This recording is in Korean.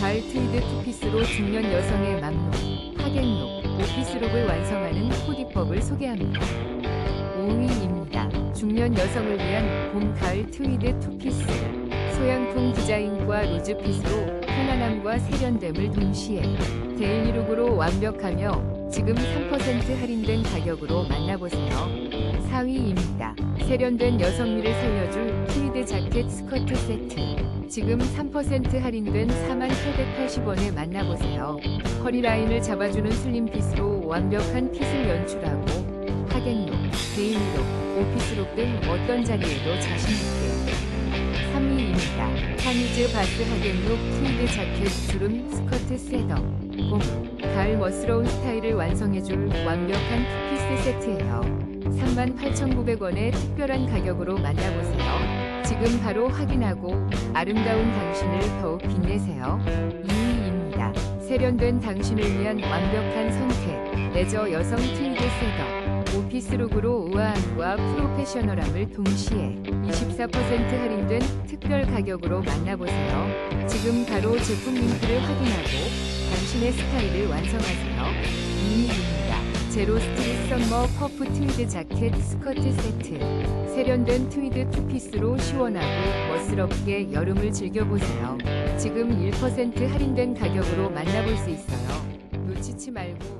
가을 트위드 투피스로 중년 여성의 맘록, 하객록, 오피스룩을 완성하는 코디법을 소개합니다. 5위입니다. 중년 여성을 위한 봄, 가을 트위드 투피스. 소양품 디자인과 루즈핏으로 편안함과 세련됨을 동시에 데일리룩으로 완벽하며 지금 3% 할인된 가격으로 만나보세요. 4위입니다. 세련된 여성미를 살려줄 트위드 자켓 스커트 세트. 지금 3% 할인된 4880원에 만나보세요. 허리 라인을 잡아주는 슬림 핏으로 완벽한 핏을 연출하고 하객룩, 데일리룩, 오피스룩 등 어떤 자리에도 자신있게 3위입니다. 하니즈 바스 하객룩 트위드 자켓 주름 스커트 셋업 봄, 가을 멋스러운 스타일을 완성해줄 완벽한 투피스 세트예요. 38,900원의 특별한 가격으로 만나보세요. 지금 바로 확인하고 아름다운 당신을 더욱 빛내세요. 2위입니다. 세련된 당신을 위한 완벽한 선택. 레저 여성 트위드 셋업. 오피스룩으로 우아함과 프로페셔널함을 동시에 24% 할인된 특별 가격으로 만나보세요. 지금 바로 제품 링크를 확인하고 당신의 스타일을 완성하세요. 2위입니다. 제로 스트릿 썸머 퍼프 트위드 자켓 스커트 세트. 세련된 트위드 투피스로 시원하고 멋스럽게 여름을 즐겨보세요. 지금 1% 할인된 가격으로 만나볼 수 있어요. 놓치지 말고